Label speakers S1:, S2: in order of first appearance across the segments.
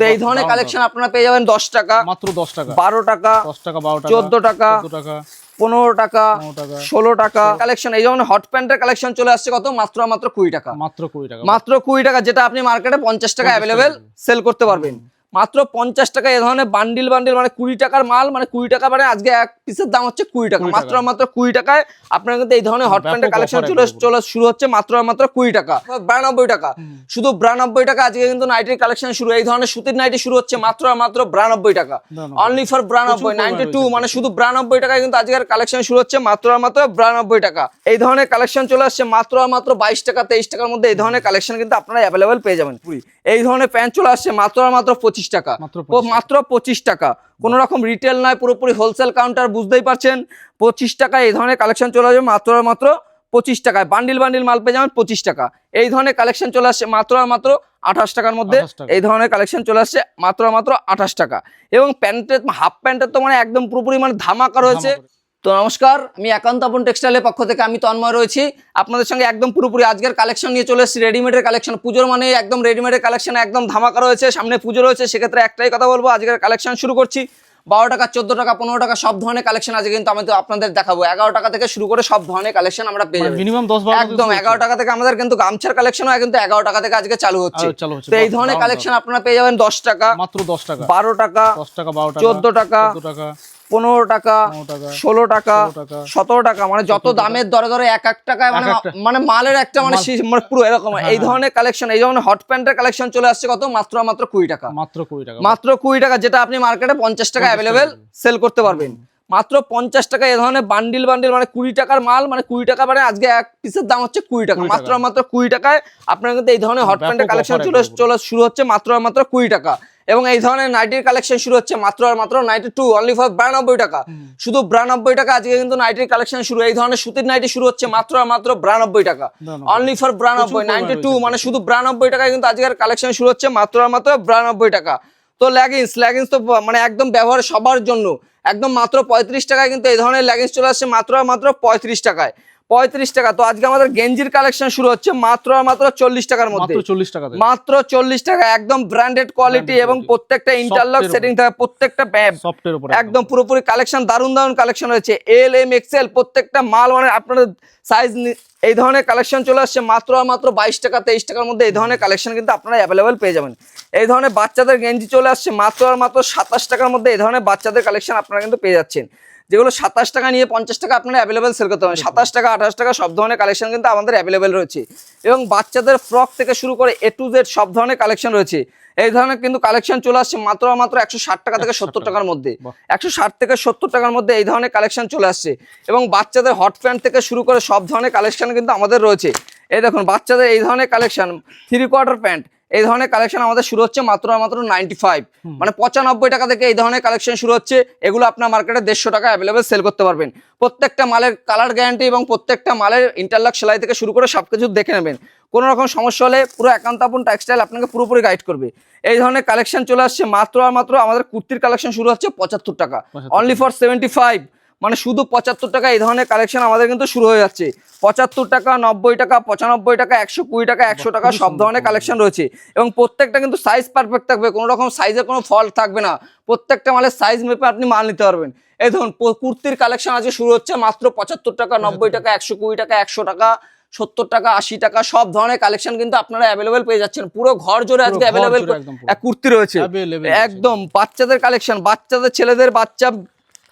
S1: তো এই ধরনের কালেকশন আপনারা পেয়ে যাবেন দশ টাকা
S2: মাত্র দশ টাকা।
S1: বারো টাকা
S2: দশ টাকা বারো টাকা
S1: চোদ্দ টাকা
S2: টাকা
S1: পনেরো টাকা ষোলো টাকা। কালেকশন এই ধরনের হট প্যান্টের কালেকশন চলে আসছে কত? মাত্র মাত্র কুড়ি টাকা।
S2: মাত্র কুড়ি টাকা।
S1: মাত্র কুড়ি টাকা যেটা আপনি মার্কেটে পঞ্চাশ টাকা অ্যাভেলেবেল সেল করতে পারবেন। মাত্র পঞ্চাশ টাকা এ ধরনের বান্ডিল বান্ডিল মানে কুড়ি টাকার মাল মানে কুড়ি টাকা মানে আজকে এক পিসের দাম হচ্ছে কুড়ি টাকা। মাত্র মাত্র কুড়ি টাকায় আপনার কিন্তু এই ধরনের হট প্যান্টের কালেকশন চলে চলে শুরু হচ্ছে মাত্র মাত্র কুড়ি টাকা। বিরানব্বই টাকা। শুধু বিরানব্বই টাকা আজকে কিন্তু নাইটির কালেকশন শুরু। এই ধরনের সুতির নাইটি শুরু হচ্ছে মাত্র মাত্র বিরানব্বই টাকা। অনলি ফর বিরানব্বই নাইনটি টু মানে শুধু বিরানব্বই টাকায় কিন্তু আজকের কালেকশন শুরু হচ্ছে মাত্র মাত্র বিরানব্বই টাকা। এই ধরনের কালেকশন চলে আসছে মাত্র মাত্র বাইশ টাকা তেইশ টাকার মধ্যে এই ধরনের কালেকশন কিন্তু আপনারা অ্যাভেলেবেল পেয়ে যাবেন। এই ধরনের প্যান্ট চলে আসছে মাত্র মাত্র পঁচিশ টাকা।
S2: মাত্র
S1: পঁচিশ টাকা। কোনো রকম রিটেল নয় পুরোপুরি হোলসেল কাউন্টার বুঝতেই পারছেন। পঁচিশ টাকায় এই ধরনের কালেকশন চলে আসবে মাত্র আর মাত্র পঁচিশ টাকায়। বান্ডিল বান্ডিল মাল পেয়ে যাবেন পঁচিশ টাকা। এই ধরনের কালেকশন চলে আসছে মাত্র আর মাত্র আঠাশ টাকার মধ্যে। এই ধরনের কালেকশন চলে আসছে মাত্র মাত্র আঠাশ টাকা। এবং প্যান্টের হাফ প্যান্টের তো মানে একদম পুরোপুরি মানে ধামাকা রয়েছে। তো নমস্কার আমি একান্ত আপন টেক্সটাইলের পক্ষ থেকে আমি তন্ময় রয়েছি। আপনাদের সঙ্গে একদম পুরোপুরি আজকের কালেকশন নিয়ে চলে এসেছি রেডিমেডের কালেকশন পুজোর মানে একদম রেডিমেডের কালেকশন একদম ধামাকা রয়েছে সামনে পুজো রয়েছে সেক্ষেত্রে একটাই কথা বলব আজকের কালেকশন শুরু করছি। বারো টাকা চোদ্দ টাকা পনেরো টাকা সব ধরনের কালেকশন আছে কিন্তু আমি তো আপনাদের দেখাবো। এগারো টাকা থেকে শুরু করে সব ধরনের কালেকশন আমরা পেয়ে যাব।
S2: মিনিমাম দশ
S1: একদম এগারো টাকা থেকে আমাদের কিন্তু গামছার কালেকশন হয় কিন্তু এগারো টাকা থেকে আজকে চালু হচ্ছে। তো এই ধরনের কালেকশন আপনারা পেয়ে যাবেন দশ টাকা
S2: মাত্র দশ টাকা।
S1: বারো টাকা
S2: দশ টাকা বারো টাকা
S1: চোদ্দ টাকা
S2: টাকা।
S1: পনেরো টাকা ষোলো টাকা সতেরো টাকা মানে যত দামের দরে দরে এক এক টাকায় মানে মানে মালের একটা মানে মানে পুরো এরকম।
S2: হ্যাঁ,
S1: এই ধরনের কালেকশন এই ধরনের হট প্যান্টের কালেকশন চলে আসছে কত? মাত্র মাত্র কুড়ি টাকা।
S2: মাত্র কুড়ি টাকা।
S1: মাত্র কুড়ি টাকা যেটা আপনি মার্কেটে পঞ্চাশ টাকা অ্যাভেলেবেল সেল করতে পারবেন। মাত্র পঞ্চাশ টাকা এই ধরনের বান্ডিল বান্ডিল মানে কুড়ি টাকার মাল মানে কুড়ি টাকা মানে আজকে এক পিসের দাম হচ্ছে কুড়ি টাকা। মাত্র মাত্র কুড়ি টাকায় আপনার কিন্তু এই ধরনের হট প্যান্টের কালেকশন চলে চলে শুরু হচ্ছে মাত্র মাত্র কুড়ি টাকা। এবং এই ধরনের নাইটির কালেকশন শুরু হচ্ছে মাত্র আর মাত্র নাইটি টু অনলি ফর বিরানব্বই টাকা। শুধু বিরানব্বই টাকা আজকে কিন্তু নাইটির কালেকশন শুরু। এই ধরনের সুতির নাইটি শুরু হচ্ছে মাত্র আর মাত্র বিরানব্বই টাকা। অনলি ফর বিরানব্বই নাইনটি টু মানে শুধু বিরানব্বই টাকায় কিন্তু আজকের কালেকশন শুরু হচ্ছে মাত্র আর মাত্র বিরানব্বই টাকা। তো ল্যাগিংস ল্যাগিংস তো মানে একদম ব্যবহার সবার জন্য। একদম মাত্র পঁয়ত্রিশ টাকায় কিন্তু এই ধরনের লেগিংস চলে আসছে মাত্র মাত্র পঁয়ত্রিশ টাকায়। পঁয়ত্রিশ টাকা। তো আজকে আমাদের গেঞ্জির কালেকশন শুরু হচ্ছে মাত্র আর মাত্র চল্লিশ টাকার মধ্যে।
S2: মাত্র চল্লিশ টাকা
S1: মাত্র চল্লিশ টাকা একদম ব্র্যান্ডেড কোয়ালিটি এবং প্রত্যেকটা ইন্টারলক সেটিং থাকে প্রত্যেকটা একদম পুরোপুরি কালেকশন দারুণ দারুণ কালেকশন রয়েছে। এল এম এক্সেল প্রত্যেকটা মাল মানে আপনাদের সাইজ এই ধরনের কালেকশন চলে আসছে মাত্র আর মাত্র বাইশ টাকা তেইশ টাকার মধ্যে এই ধরনের কালেকশন কিন্তু আপনারা অ্যাভেলেবেল পেয়ে যাবেন। এই ধরনের বাচ্চাদের গেঞ্জি চলে আসছে মাত্র আর মাত্র সাতাশ টাকার মধ্যে এই ধরনের বাচ্চাদের কালেকশন আপনারা কিন্তু পেয়ে যাচ্ছেন। যেগুলো সাতাশ টাকা নিয়ে পঞ্চাশ টাকা আপনারা অ্যাভেলেবেল সেল করতে পারেন। সাতাশ টাকা আঠাশ টাকা সব ধরনের কালেকশন কিন্তু আমাদের অ্যাভেলেবেল রয়েছে। এবং বাচ্চাদের ফ্রক থেকে শুরু করে এ টু জেড সব ধরনের কালেকশন রয়েছে। এই ধরনের কিন্তু কালেকশন চলে আসছে মাত্র মাত্র একশো ষাট টাকা থেকে সত্তর টাকার মধ্যে। একশো ষাট থেকে সত্তর টাকার মধ্যে এই ধরনের কালেকশন চলে আসছে। এবং বাচ্চাদের হট প্যান্ট থেকে শুরু করে সব ধরনের কালেকশন কিন্তু আমাদের রয়েছে। এই দেখুন বাচ্চাদের এই ধরনের কালেকশন থ্রি কোয়ার্টার প্যান্ট এই ধরনের কালেকশন আমাদের শুরু হচ্ছে মাত্র আর মাত্র নাইনটি ফাইভ মানে পঁচানব্বই টাকা থেকে এই ধরনের কালেকশন শুরু হচ্ছে এগুলো আপনার মার্কেটে দেড়শো টাকা অ্যাভেলেবেল সেল করতে পারবেন। প্রত্যেকটা মালের কালার গ্যারান্টি এবং প্রত্যেকটা মালের ইন্টারলক সেলাই থেকে শুরু করে সব কিছু দেখে নেবেন। কোনো রকম সমস্যা হলে পুরো একান্ত আপন টেক্সটাইল আপনাকে পুরোপুরি গাইড করবে। এই ধরনের কালেকশন চলে আসছে মাত্র আর মাত্র আমাদের কুর্তির কালেকশন শুরু হচ্ছে পঁচাত্তর টাকা। অনলি ফর সেভেন্টি ফাইভ মানে শুধু পঁচাত্তর টাকা এই ধরনের কালেকশন আমাদের কিন্তু শুরু হয়ে যাচ্ছে। পঁচাত্তর টাকা নব্বই টাকা পঁচানব্বই টাকা একশো কুড়ি টাকা একশো টাকা সব ধরনের কালেকশন রয়েছে। এবং প্রত্যেকটা কিন্তু সাইজ পারফেক্ট থাকবে কোনো রকম সাইজের কোনো ফল্ট থাকবে না। প্রত্যেকটা মালের সাইজ মেপে আপনি মাল নিতে পারবেন। এই ধরুন কুর্তির কালেকশন আজকে শুরু হচ্ছে মাত্র পঁচাত্তর টাকা নব্বই টাকা একশো কুড়ি টাকা একশো টাকা সত্তর টাকা আশি টাকা সব ধরনের কালেকশন কিন্তু আপনারা অ্যাভেলেবেল পেয়ে যাচ্ছেন। পুরো ঘর জোরে আজকে অ্যাভেলেবেল কুর্তি রয়েছে। একদম বাচ্চাদের কালেকশন বাচ্চাদের ছেলেদের বাচ্চা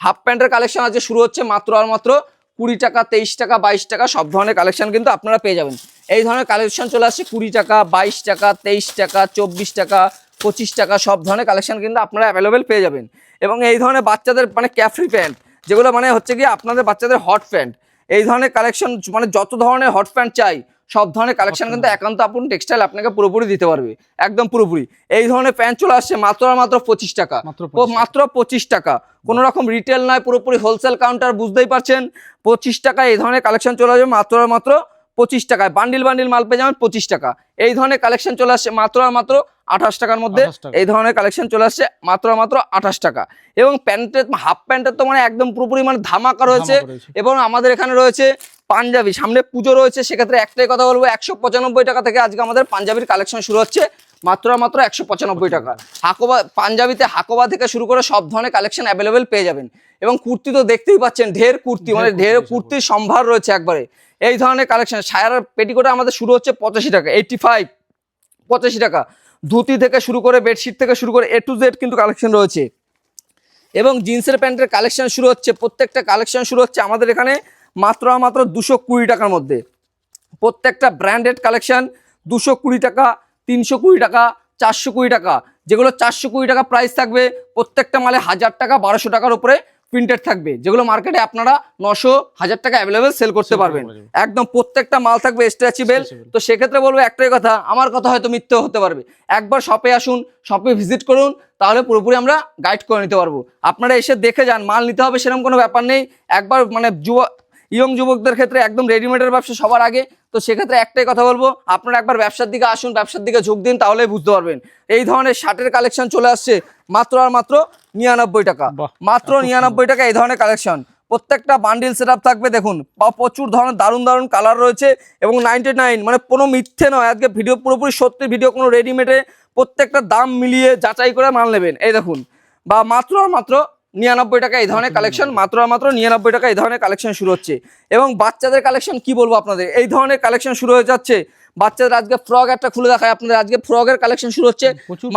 S1: হাফ প্যান্টের কালেকশন আজকে শুরু হচ্ছে মাত্র আর মাত্র কুড়ি টাকা, তেইশ টাকা, বাইশ টাকা, সব ধরনের কালেকশন কিন্তু আপনারা পেয়ে যাবেন। এই ধরনের কালেকশন চলে আসছে কুড়ি টাকা, বাইশ টাকা, তেইশ টাকা, চব্বিশ টাকা, পঁচিশ টাকা, সব ধরনের কালেকশন কিন্তু আপনারা অ্যাভেলেবেল পেয়ে যাবেন। এবং এই ধরনের বাচ্চাদের মানে ক্যাফ্রি প্যান্ট যেগুলো মানে হচ্ছে কি আপনাদের বাচ্চাদের হট প্যান্ট এই ধরনের কালেকশন মানে যত ধরনের হট প্যান্ট চাই সব ধরনের কালেকশন কিন্তু একান্ত আপন টেক্সটাইল আপনাকে পুরোপুরি দিতে পারবে। একদম পুরোপুরি। এই ধরনের প্যান্ট চলে আসছে মাত্র আর মাত্র পঁচিশ টাকা।
S2: মাত্র
S1: মাত্র পঁচিশ টাকা। কোনো রকম রিটেল নয় পুরোপুরি হোলসেল কাউন্টার বুঝতেই পারছেন। পঁচিশ টাকা এই ধরনের কালেকশন চলে আসবে মাত্র আর মাত্র পঁচিশ টাকায়। বান্ডিল বান্ডিল মাল পেয়ে যাবেন পঁচিশ টাকা। এই ধরনের কালেকশন চলে আসছে মাত্র আর মাত্র আঠাশ টাকার মধ্যে এই ধরনের কালেকশন চলে আসছে মাত্র মাত্র আঠাশ টাকা। এবং প্যান্টের হাফ প্যান্টের তো মানে একদম পুরোপুরি মানে ধামাকা রয়েছে। এবং আমাদের এখানে রয়েছে পাঞ্জাবি সামনে পুজো রয়েছে সেক্ষেত্রে একটাই কথা বলব একশো পঁচানব্বই টাকা থেকে আজকে আমাদের পাঞ্জাবির কালেকশন শুরু হচ্ছে মাত্র মাত্র একশো পঁচানব্বই টাকা। হাকোবা পাঞ্জাবিতে হাকোবা থেকে শুরু করে সব ধরনের কালেকশন অ্যাভেলেবেল পেয়ে যাবেন। এবং কুর্তি তো দেখতেই পাচ্ছেন ঢের কুর্তি মানে ঢের কুর্তির সম্ভার রয়েছে একবারে। এই ধরনের কালেকশন সায়ার পেটিকোটা আমাদের শুরু হচ্ছে পঁচাশি টাকা এইটটি ফাইভ পঁচাশি টাকা। ধুতি থেকে শুরু করে বেডশিট থেকে শুরু করে এ টু জেড কিন্তু কালেকশন রয়েছে। এবং জিন্সের প্যান্টের কালেকশন শুরু হচ্ছে, প্রত্যেকটা কালেকশন শুরু হচ্ছে আমাদের এখানে মাত্র মাত্র দুশো কুড়ি টাকার মধ্যে। প্রত্যেকটা ব্র্যান্ডেড কালেকশন দুশো কুড়ি টাকা, তিনশো কুড়ি টাকা, চারশো কুড়ি টাকা। যেগুলো চারশো কুড়ি টাকা প্রাইস থাকবে, প্রত্যেকটা মালে হাজার টাকা, বারোশো টাকার উপরে প্রিন্টেড থাকবে যেগুলো মার্কেটে আপনারা নশো হাজার টাকা অ্যাভেলেবেল সেল করতে পারবেন। একদম প্রত্যেকটা মাল থাকবে স্ট্রেচেবল। তো সেক্ষেত্রে বলব একটাই কথা আমার কথা হয়তো মিথ্যে হতে পারবে। একবার শপে আসুন শপে ভিজিট করুন তাহলে পুরোপুরি আমরা গাইড করে নিতে পারব। আপনারা এসে দেখে যান মাল নিতে হবে সেরকম কোনো ব্যাপার নেই। একবার মানে যুব ইয়ং যুবকদের ক্ষেত্রে একদম রেডিমেডের ব্যবসা সবার আগে। তো সেক্ষেত্রে একটাই কথা বলব আপনারা একবার ব্যবসার দিকে আসুন ব্যবসার দিকে ঝুঁক দিন তাহলেই বুঝতে পারবেন। এই ধরনের শার্টের কালেকশন চলে আসছে মাত্র আর মাত্র নিরানব্বই টাকা। মাত্র নিরানব্বই টাকা এই ধরনের কালেকশন। প্রত্যেকটা বান্ডিল সেট থাকবে দেখুন বা প্রচুর ধরনের দারুণ দারুণ কালার রয়েছে এবং নাইনটি নাইন মানে কোনো মিথ্যে নয় আজকে ভিডিও পুরোপুরি সত্যি ভিডিও কোনো রেডিমেডে প্রত্যেকটা দাম মিলিয়ে যাচাই করে মাল নেবেন। এই দেখুন বা মাত্র আর মাত্র নিরানব্বই টাকা এই ধরনের কালেকশন মাত্র মাত্র নিরানব্বই টাকা এই ধরনের কালেকশন শুরু হচ্ছে। এবং বাচ্চাদের কালেকশন কি বলব আপনাদের? এই ধরনের কালেকশন শুরু হয়ে যাচ্ছে। বাচ্চাদের আজকে ফ্রক একটা খুলে দেখায় আপনাদের। আজকে ফ্রকের কালেকশন শুরু হচ্ছে।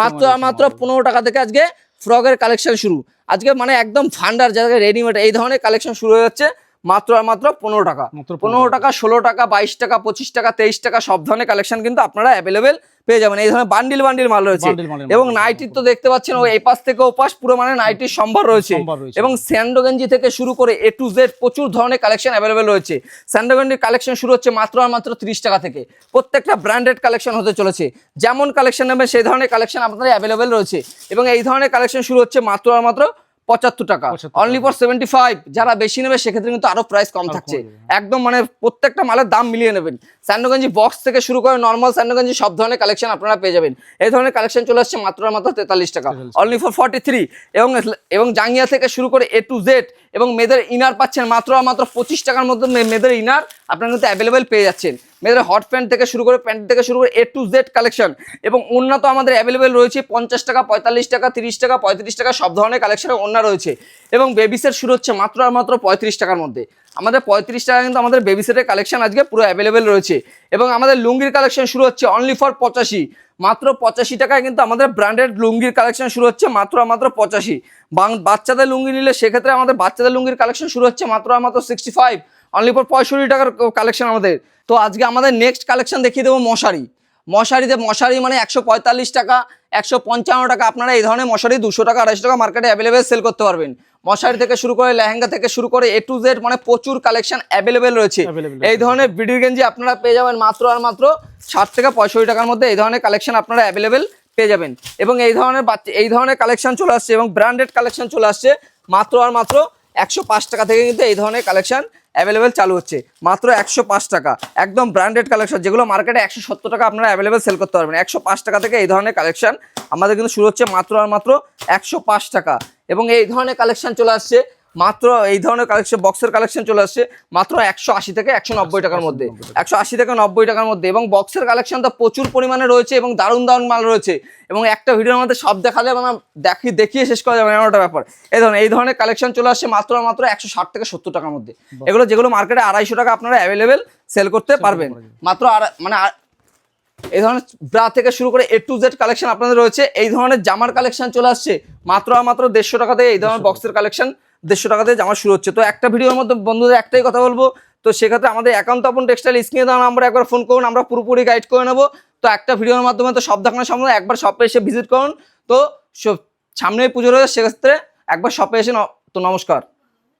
S1: মাত্র মাত্র পনেরো টাকা থেকে আজকে ফ্রকের কালেকশন শুরু। আজকে মানে একদম ফান্ডার যাদের রেডিমেড এই ধরনের কালেকশন শুরু হয়ে যাচ্ছে। মাত্র আর মাত্র পনেরো টাকা। পনেরো টাকা। ষোলো টাকা বাইশ টাকা পঁচিশ টাকা তেইশ টাকা সব ধরনের কালেকশন কিন্তু আপনারা অ্যাভেলেবেল পেয়ে যাবেন। এই ধরনের বান্ডিল বান্ডিল মাল রয়েছে। এবং নাইটির তো দেখতে পাচ্ছেন ওই এপাশ থেকে ওপাশ পুরো মানে নাইটির সম্ভার রয়েছে।
S2: সম্ভার রয়েছে।
S1: এবং স্যান্ডোগেঞ্জি থেকে শুরু করে এ টু জেড প্রচুর ধরনের কালেকশন অ্যাভেলেবেল রয়েছে। স্যান্ডোগেঞ্জির কালেকশন শুরু হচ্ছে মাত্র আর মাত্র তিরিশ টাকা থেকে। প্রত্যেকটা ব্র্যান্ডেড কালেকশন হতে চলেছে। যেমন কালেকশন নেবেন সেই ধরনের কালেকশন আপনাদের অ্যাভেলেবেল রয়েছে। এবং এই ধরনের কালেকশন শুরু হচ্ছে মাত্র আর মাত্র পঁচাত্তর টাকা। অনলি ফর সেভেন্টি ফাইভ যারা বেশি নেবে সেক্ষেত্রে কিন্তু আরও প্রাইস কম থাকছে। একদম মানে প্রত্যেকটা মালের দাম মিলিয়ে নেবেন। স্যান্ডোগঞ্জি বক্স থেকে শুরু করে নর্মাল স্যান্ডোগঞ্জি সব ধরনের কালেকশন আপনারা পেয়ে যাবেন। এই ধরনের কালেকশন চলে আসছে মাত্র মাত্র তেতাল্লিশ টাকা। অনলি ফর ফর্টি থ্রি এবং এবং জাঙ্গিয়া থেকে শুরু করে এ টু জেড এবং মেয়েদের ইনার পাচ্ছেন মাত্র মাত্র পঁচিশ টাকার মধ্যে মেয়েদের ইনার আপনারা কিন্তু অ্যাভেলেবেল পেয়ে যাচ্ছেন। মেয়েদের হট প্যান্ট থেকে শুরু করে প্যান্ট থেকে শুরু করে এ টু জেড কালেকশন এবং ওন্না তো আমাদের অ্যাভেলেবেল রয়েছে পঞ্চাশ টাকা, পঁয়তাল্লিশ টাকা, তিরিশ টাকা, পঁয়ত্রিশ টাকা সব ধরনের কালেকশনের ওন্না রয়েছে এবং বেবি সেট শুরু হচ্ছে মাত্র আর মাত্র পঁয়ত্রিশ টাকার মধ্যে। আমাদের পঁয়ত্রিশ টাকা কিন্তু আমাদের বেবি সেটের কালেকশন আজকে পুরো অ্যাভেলেবেল রয়েছে এবং আমাদের লুঙ্গির কালেকশন শুরু হচ্ছে অনলি ফর পঁচাশি। মাত্র পঁচাশি টাকায় কিন্তু আমাদের ব্র্যান্ডেড লুঙ্গির কালেকশন শুরু হচ্ছে মাত্র মাত্র পঁচাশি। বাচ্চাদের লুঙ্গি নিলে সেক্ষেত্রে আমাদের বাচ্চাদের লুঙ্গির কালেকশন শুরু হচ্ছে মাত্র মাত্র সিক্সটি ফাইভ অনলি ফর পঁয়ষট্টি টাকার কালেকশন আমাদের। তো আজকে আমাদের নেক্সট কালেকশন দেখিয়ে দেবো মশারি। মশারিতে মশারি মানে একশো পঁয়তাল্লিশ টাকা একশো পঞ্চান্ন টাকা। আপনারা এই ধরনের মশারি দুশো টাকা আড়াইশো টাকা মার্কেটে অ্যাভেলেবেল সেল করতে পারবেন। মশারি থেকে শুরু করে লেহেঙ্গা থেকে শুরু করে এ টু জেড মানে প্রচুর কালেকশন অ্যাভেলেবেল রয়েছে। এই ধরনের ভিডিও গেঞ্জি আপনারা পেয়ে যাবেন মাত্র আর মাত্র ষাট থেকে পঁয়ষট্টি টাকার মধ্যে এই ধরনের কালেকশন আপনারা অ্যাভেলেবেল পেয়ে যাবেন। এবং এই ধরনের বাচ্চা এই ধরনের কালেকশন চলে আসছে এবং ব্র্যান্ডেড কালেকশন চলে আসছে মাত্র আর মাত্র একশো পাঁচ টাকা থেকে কিন্তু এই ধরনের কালেকশন অ্যাভেলেবেল চালু হচ্ছে। মাত্র একশো পাঁচ টাকা। একদম ব্র্যান্ডেড কালেকশন যেগুলো মার্কেটে একশো সত্তর টাকা আপনারা অ্যাভেলেবেল সেল করতে পারবেন। একশো পাঁচ টাকা থেকে এই ধরনের কালেকশন আমাদের কিন্তু শুরু হচ্ছে মাত্র আর মাত্র একশো পাঁচ টাকা। এবং এই ধরনের কালেকশন চলে আসছে মাত্র এই ধরনের কালেকশন বক্সের কালেকশন চলে আসছে মাত্র একশো আশি থেকে একশো নব্বই টাকার মধ্যে। একশো আশি থেকে নব্বই টাকার মধ্যে। এবং বক্সের কালেকশন তো প্রচুর পরিমাণে রয়েছে এবং দারুণ দারুণ মাল রয়েছে। এবং একটা ভিডিওর মধ্যে সব দেখালে মানে দেখি দেখিয়ে শেষ করা যাবে এমন একটা ব্যাপার। এই ধরনের এই ধরনের কালেকশন চলে আসছে মাত্র মাত্র একশো ষাট থেকে সত্তর টাকার মধ্যে। এগুলো যেগুলো মার্কেটে আড়াইশো টাকা আপনারা অ্যাভেলেবেল সেল করতে পারবেন। মাত্র মানে এই ধরনের ব্রা থেকে শুরু করে এ টু জেড কালেকশন আপনাদের রয়েছে। এই ধরনের জামার কালেকশন চলে আসছে মাত্র মাত্র দেড়শো টাকা থেকে এই ধরনের বক্সের কালেকশন দেড়শো টাকা থেকে জামা শুরু হচ্ছে। তো একটা ভিডিওর মধ্যে বন্ধুদের একটাই কথা বলব, তো সেক্ষেত্রে আমাদের একান্ত আপন টেক্সটাইল স্ক্রিনে দেওয়া আমরা একবার ফোন করুন, আমরা পুরোপুরি গাইড করে নেব। তো একটা ভিডিওর মাধ্যমে তো সব দেখানোর সম্ভব একবার শপে এসে ভিজিট করুন। তো সামনেই পুজো রয়েছে, সেক্ষেত্রে একবার শপে এসে তো নমস্কার।